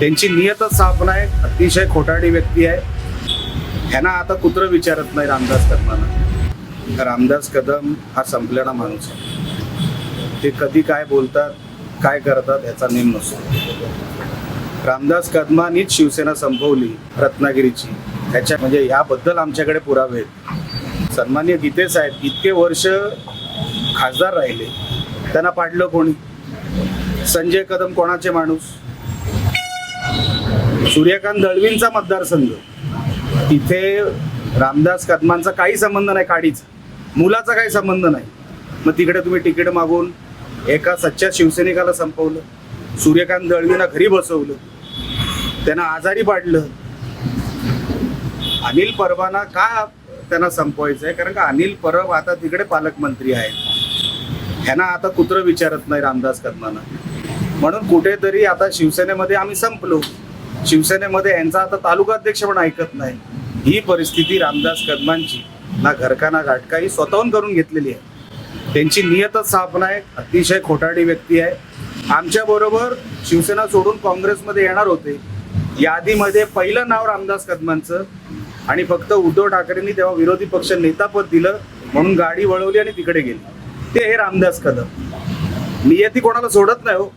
त्यांची नियतच साफ नाही अतिशय खोटाडी व्यक्ती आहे. ह्यांना आता कुत्र विचारत नाही रामदास कदमांना. रामदास कदम हा संपलेला माणूस आहे. ते कधी काय बोलतात काय करतात याचा नेम नसतो. रामदास कदमांनीच शिवसेना संपवली रत्नागिरीची. त्याच्या म्हणजे याबद्दल आमच्याकडे पुरावे आहेत. सन्मान्य गीते साहेब इतके वर्ष खासदार राहिले. त्यांना पाडलं कोणी? संजय कदम कोणाचे माणूस? सूर्यकांत दळवींचा मतदारसंघ. तिथे रामदास कदमांचा काही संबंध नाही काडीचा. मुलाचा काही संबंध नाही. मग तिकडे तुम्ही तिकीट मागून एका सच्च्या शिवसैनिकाला संपवलं. सूर्यकांत दळवींना घरी बसवलं. त्यांना आजारी पाडलं. अनिल परवाना का त्यांना संपवायचं आहे कारण का अनिल परब आता तिकडे पालकमंत्री आहेत. ह्यांना आता कुत्र विचारत नाही रामदास कदमांना. म्हणून कुठेतरी आता शिवसेनेमध्ये आम्ही संपलो. शिवसेनेमध्ये यांचा आता तालुका अध्यक्ष पण ऐकत नाही. ही परिस्थिती रामदास कदमांची ना घरका ना घाटका ही स्वतःहून करून घेतलेली आहे. त्यांची नियतच साफ नाही अतिशय खोटाडी व्यक्ती आहे. आमच्या बरोबर शिवसेना सोडून काँग्रेसमध्ये येणार होते. यादीमध्ये पहिलं नाव रामदास कदमांचं आणि फक्त उद्धव ठाकरेंनी तेव्हा विरोधी पक्ष नेतापद दिलं म्हणून गाडी वळवली आणि तिकडे गेली. ते हे रामदास कदम. नियती कोणाला सोडत नाही हो.